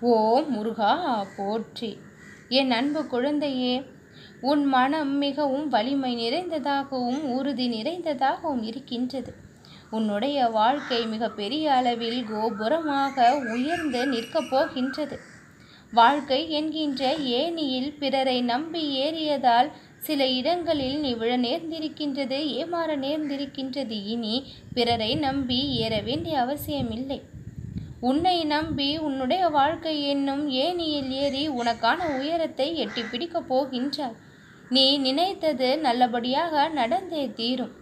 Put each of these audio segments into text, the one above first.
ஓம் முருகா போற்றி. என் அன்பு குழந்தையே உன் மனம் மிகவும் வலிமை நிறைந்ததாகவும் உறுதி நிறைந்ததாகவும் இருக்கின்றது. உன்னுடைய வாழ்க்கை மிக பெரிய அளவில் கோபுரமாக உயர்ந்து நிற்கப் போகின்றது. வாழ்க்கை என்கின்ற ஏணியில் பிறரை நம்பி ஏறியதால் சில இடங்களில் நீ விழ நேர்ந்திருக்கின்றது ஏமாற நேர்ந்திருக்கின்றது. இனி பிறரை நம்பி ஏற வேண்டிய அவசியமில்லை. உன்னை நம்பி உன்னுடைய வாழ்க்கை என்னும் ஏணியில் ஏறி உனக்கான உயரத்தை எட்டி பிடிக்கப் போகின்றாய். நீ நினைத்தது நல்லபடியாக நடந்தே தீரும்.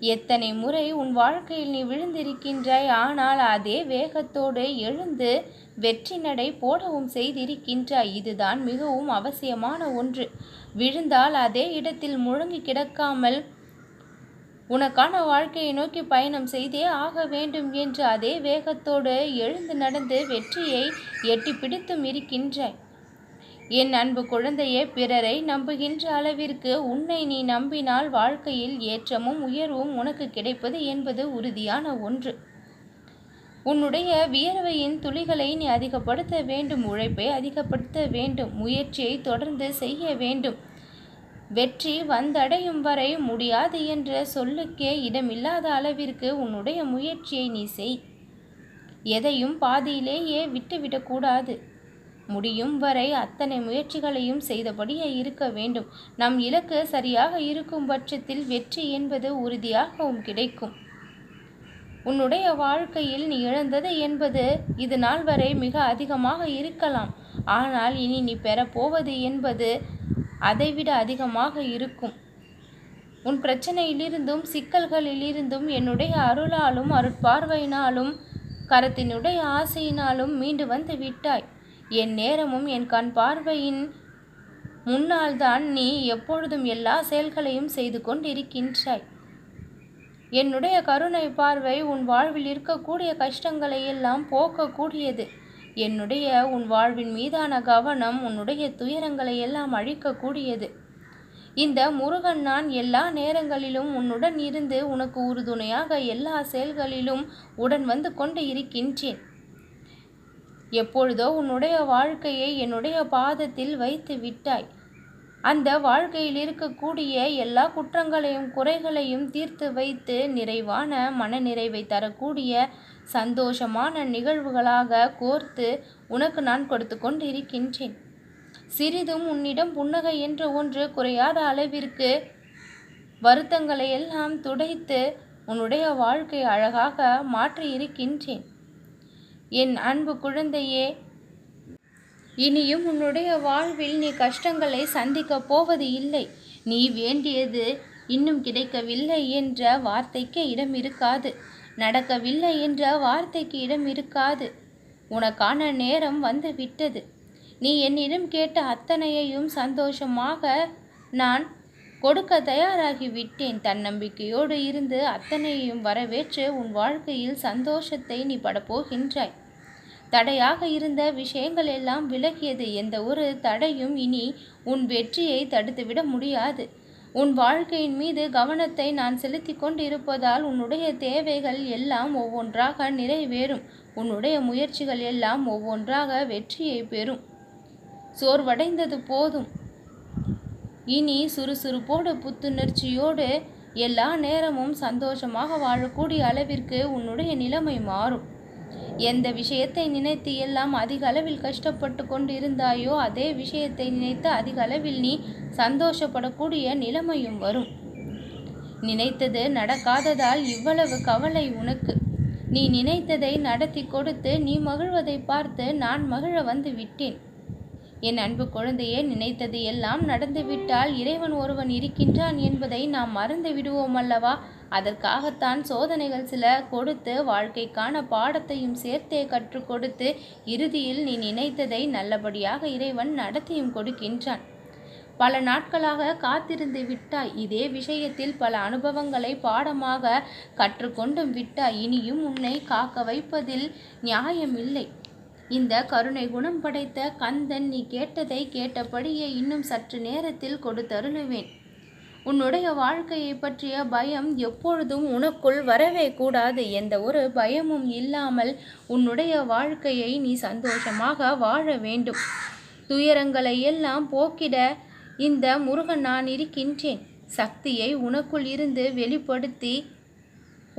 எத்தனை முறை உன் வாழ்க்கையில் நீ விழுந்திருக்கின்றாய் ஆனால் அதே வேகத்தோடு எழுந்து வெற்றி நடை போடவும் செய்திருக்கின்றாய். இதுதான் மிகவும் அவசியமான ஒன்று. விழுந்தால் அதே இடத்தில் முழங்கி கிடக்காமல் உனக்கான வாழ்க்கையை நோக்கி பயணம் செய்தே ஆக வேண்டும் என்று அதே வேகத்தோடு எழுந்து நடந்து வெற்றியை எட்டி பிடித்தும் இருக்கின்றாய். என் அன்பு குழந்தையே பிறரை நம்புகின்ற அளவிற்கு உன்னை நீ நம்பினால் வாழ்க்கையில் ஏற்றமும் உயர்வும் உனக்கு கிடைப்பது என்பது உறுதியான ஒன்று. உன்னுடைய வியர்வையின் துளிகளை நீ அதிகப்படுத்த வேண்டும் உழைப்பை அதிகப்படுத்த வேண்டும் முயற்சியை தொடர்ந்து செய்ய வேண்டும். வெற்றி வந்தடையும் வரை முடியாது என்ற சொல்லுக்கே இடமில்லாத அளவிற்கு உன்னுடைய முயற்சியை நீ செய். எதையும் பாதியிலேயே விட்டுவிடக்கூடாது. முடியும் வரை அத்தனை முயற்சிகளையும் செய்தபடியே இருக்க வேண்டும். நம் இலக்கு சரியாக இருக்கும் பட்சத்தில் வெற்றி என்பது உறுதியாகவும் கிடைக்கும். உன்னுடைய வாழ்க்கையில் நீ இழந்தது என்பது இது நாள் வரை மிக அதிகமாக இருக்கலாம். ஆனால் இனி நீ பெறப்போவது என்பது அதைவிட அதிகமாக இருக்கும். உன் பிரச்சனையிலிருந்தும் சிக்கல்களிலிருந்தும் என்னுடைய அருளாலும் அருட்பார்வையினாலும் கரத்தினுடைய ஆசையினாலும் மீண்டு வந்து விட்டாய். என் நேரமும் என் கண் பார்வையின் முன்னால் தான் நீ எப்பொழுதும் எல்லா செயல்களையும் செய்து கொண்டிருக்கின்றாய். என்னுடைய கருணை பார்வை உன் வாழ்வில் இருக்கக்கூடிய கஷ்டங்களை எல்லாம் போக்கக்கூடியது. என்னுடைய உன் வாழ்வின் மீதான கவனம் உன்னுடைய துயரங்களை எல்லாம் அழிக்கக்கூடியது. இந்த முருகன் நான் எல்லா நேரங்களிலும் உன்னுடன் இருந்து உனக்கு உறுதுணையாக எல்லா செயல்களிலும் உடன் வந்து கொண்டு இருக்கின்றேன். எப்பொழுதோ உன்னுடைய வாழ்க்கையை என்னுடைய பாதத்தில் வைத்து விட்டாய். அந்த வாழ்க்கையில் இருக்கக்கூடிய எல்லா குற்றங்களையும் குறைகளையும் தீர்த்து வைத்து நிறைவான மனநிறைவை தரக்கூடிய சந்தோஷமான நிகழ்வுகளாக கோர்த்து உனக்கு நான் கொடுத்து கொண்டிருக்கின்றேன். சிறிதும் உன்னிடம் புன்னகை என்ற ஒன்று குறையாத அளவிற்கு வருத்தங்களை எல்லாம் துடைத்து உன்னுடைய வாழ்க்கை அழகாக மாற்றி இருக்கின்றேன் என் அன்பு குழந்தையே இனியும் உன்னுடைய வாழ்வில் நீ கஷ்டங்களை சந்திக்கப் போவது இல்லை. நீ வேண்டியது இன்னும் கிடைக்கவில்லை என்ற வார்த்தைக்கு இடம் இருக்காது நடக்கவில்லை என்ற வார்த்தைக்கு இடம் இருக்காது. உனக்கான நேரம் வந்து விட்டது. நீ என்னிடம் கேட்ட அத்தனையையும் சந்தோஷமாக நான் கொடுக்க தயாராகி விட்டேன். தன்னம்பிக்கையோடு இருந்து அத்தனையும் வரவேற்று உன் வாழ்க்கையில் சந்தோஷத்தை நீ படப்போகின்றாய். தடையாக இருந்த விஷயங்கள் எல்லாம் விலகியது. எந்த ஒரு தடையும் இனி உன் வெற்றியை தடுத்துவிட முடியாது. உன் வாழ்க்கையின் மீது கவனத்தை நான் செலுத்தி கொண்டிருப்பதால் உன்னுடைய தேவைகள் எல்லாம் ஒவ்வொன்றாக நிறைவேறும். உன்னுடைய முயற்சிகள் எல்லாம் ஒவ்வொன்றாக வெற்றியை பெறும். சோர்வடைந்தது போதும். இனி சுறுசுறுப்போடு புத்துணர்ச்சியோடு எல்லா நேரமும் சந்தோஷமாக வாழக்கூடிய அளவிற்கு உன்னுடைய நிலைமை மாறும். எந்த விஷயத்தை நினைத்து எல்லாம் அதிக அளவில் கஷ்டப்பட்டு கொண்டிருந்தாயோ அதே விஷயத்தை நினைத்து அதிக அளவில் நீ சந்தோஷப்படக்கூடிய நிலைமையும் வரும். நினைத்தது நடக்காததால் இவ்வளவு கவலை உனக்கு. நீ நினைத்ததை நடத்தி கொடுத்து நீ மகிழ்வதை பார்த்து நான் மகிழ வந்து விட்டேன். என் அன்பு குழந்தையே நினைத்தது எல்லாம் நடந்துவிட்டால் இறைவன் ஒருவன் இருக்கின்றான் என்பதை நாம் மறந்து விடுவோம் அல்லவா? அதற்காகத்தான் சோதனைகள் சில கொடுத்து வாழ்க்கைக்கான பாடத்தையும் சேர்த்தே கற்றுக் கொடுத்து இறுதியில் நீ நினைத்ததை நல்லபடியாக இறைவன் நடத்தியும் கொடுக்கின்றான். பல நாட்களாக காத்திருந்து விட்டாய். இதே விஷயத்தில் பல அனுபவங்களை பாடமாக கற்றுக்கொண்டும் விட்டாய். இனியும் உன்னை காக்க வைப்பதில் நியாயமில்லை. இந்த கருணை குணம் படைத்த கந்தன் நீ கேட்டதை கேட்டபடியே இன்னும் சற்று நேரத்தில் கொடுத்தருளுவேன். உன்னுடைய வாழ்க்கையை பற்றிய பயம் எப்பொழுதும் உனக்குள் வரவே கூடாது. எந்த ஒரு பயமும் இல்லாமல் உன்னுடைய வாழ்க்கையை நீ சந்தோஷமாக வாழ வேண்டும். துயரங்களை எல்லாம் போக்கிட இந்த முருகன் நான் இருக்கின்றேன். சக்தியை உனக்குள் இருந்து வெளிப்படுத்தி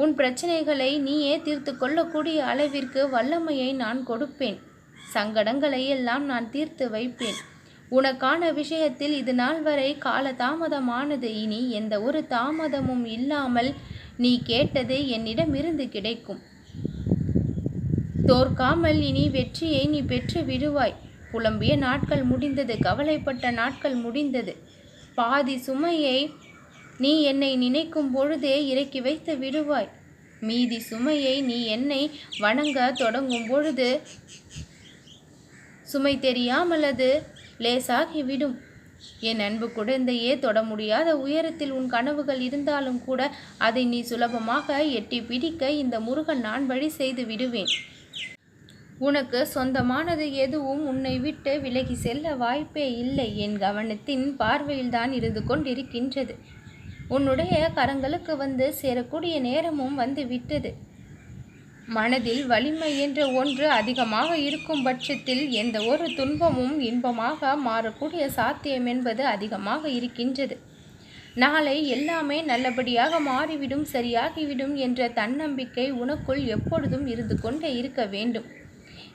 உன் பிரச்சனைகளை நீயே தீர்த்து கொள்ளக்கூடிய அளவிற்கு வல்லமையை நான் கொடுப்பேன். சங்கடங்களை எல்லாம் நான் தீர்த்து வைப்பேன். உனக்கான விஷயத்தில் இது நாள் வரை கால தாமதமானது இனி எந்த ஒரு தாமதமும் இல்லாமல் நீ கேட்டது என்னிடமிருந்து கிடைக்கும். தோற்காமல் இனி வெற்றியை நீ பெற்று விடுவாய். புலம்பிய நாட்கள் முடிந்தது கவலைப்பட்ட நாட்கள் முடிந்தது. பாதி சுமையை நீ என்னை நினைக்கும் பொழுதே இறக்கி வைத்து விடுவாய். மீதி சுமையை நீ என்னை வணங்க தொடங்கும் பொழுது சுமை தெரியாமல் அது லேசாகிவிடும் என் அன்பு குழந்தையே தொட முடியாத உயரத்தில் உன் கனவுகள் இருந்தாலும் கூட அதை நீ சுலபமாக எட்டி பிடிக்க இந்த முருகன் நான் வழி செய்து விடுவேன். உனக்கு சொந்தமானது எதுவும் உன்னை விட்டு விலகி செல்ல வாய்ப்பே இல்லை. என் கவனத்தின் பார்வையில்தான் இருந்து கொண்டிருக்கின்றது. உன்னுடைய கரங்களுக்கு வந்து சேரக்கூடிய நேரமும் வந்து விட்டது. மனதில் வலிமை என்ற ஒன்று அதிகமாக இருக்கும் பட்சத்தில் எந்த ஒரு துன்பமும் இன்பமாக மாறக்கூடிய சாத்தியம் என்பது அதிகமாக இருக்கின்றது. நாளை எல்லாமே நல்லபடியாக மாறிவிடும் சரியாகிவிடும் என்ற தன்னம்பிக்கை உனக்குள் எப்பொழுதும் இருந்து கொண்டே இருக்க வேண்டும்.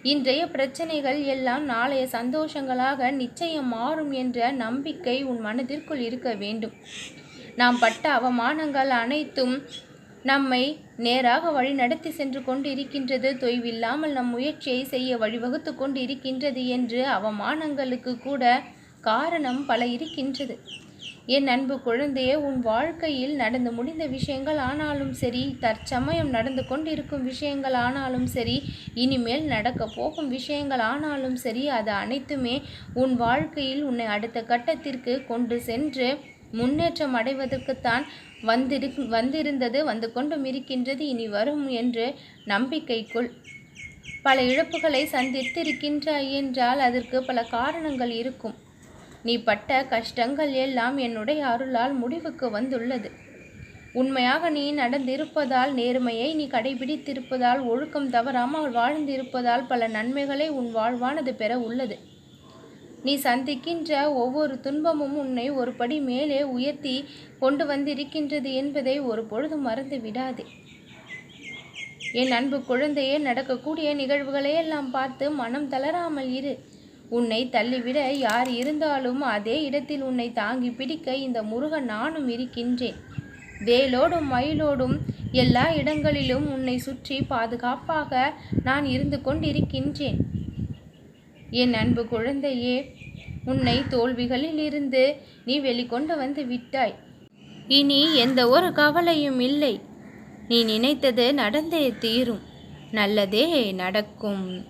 இன்றைய பிரச்சனைகள் எல்லாம் நாளைய சந்தோஷங்களாக நிச்சயம் மாறும் என்ற நம்பிக்கை உன் மனதிற்குள் இருக்க வேண்டும். நாம் பட்ட அவமானங்கள் அனைத்தும் நம்மை நேராக வழி நடத்தி சென்று கொண்டு இருக்கின்றது தொய்வில்லாமல் நம் முயற்சியை செய்ய வழிவகுத்து கொண்டு இருக்கின்றது என்று அவமானங்களுக்கு கூட காரணம் பல இருக்கின்றது. என் அன்பு குழந்தையே உன் வாழ்க்கையில் நடந்து முடிந்த விஷயங்கள் ஆனாலும் சரி தற்சமயம் நடந்து கொண்டிருக்கும் விஷயங்கள் ஆனாலும் சரி இனிமேல் நடக்க போகும் விஷயங்கள் ஆனாலும் சரி அது அனைத்துமே உன் வாழ்க்கையில் உன்னை அடுத்த கட்டத்திற்கு கொண்டு சென்று முன்னேற்றம் அடைவதற்குத்தான் வந்திரு வந்திருந்தது வந்து கொண்டும் இருக்கின்றது இனி வரும் என்று நம்பிக்கைக்குள் பல இழப்புகளை சந்தித்திருக்கின்றாய் என்றால் அதற்கு பல காரணங்கள் இருக்கும். நீ பட்ட கஷ்டங்கள் எல்லாம் என்னுடைய அருளால் முடிவுக்கு வந்துள்ளது. உண்மையாக நீ நடந்திருப்பதால் நேர்மையை நீ கடைபிடித்திருப்பதால் ஒழுக்கம் தவறாமல் வாழ்ந்திருப்பதால் பல நன்மைகளை உன் வாழ்வானது பெற உள்ளது. நீ சந்திக்கின்ற ஒவ்வொரு துன்பமும் உன்னை ஒரு படி மேலே உயர்த்தி கொண்டு வந்திருக்கின்றது என்பதை ஒரு பொழுது மறந்து விடாதே. என் அன்பு குழந்தையே நடக்கக்கூடிய நிகழ்வுகளையெல்லாம் பார்த்து மனம் தளராமல் இரு. உன்னை தள்ளிவிட யார் இருந்தாலும் அதே இடத்தில் உன்னை தாங்கி பிடிக்க இந்த முருகன் நானும் இருக்கின்றேன். வேலோடும் மயிலோடும் எல்லா இடங்களிலும் உன்னை சுற்றி பாதுகாப்பாக நான் இருந்து கொண்டிருக்கின்றேன். என் அன்பு குழந்தையே உன்னை தோல்விகளில் இருந்து நீ வெளிக்கொண்டு வந்து விட்டாய். இனி எந்த ஒரு கவலையும் இல்லை. நீ நினைத்தது நடந்தே தீரும். நல்லதே நடக்கும்.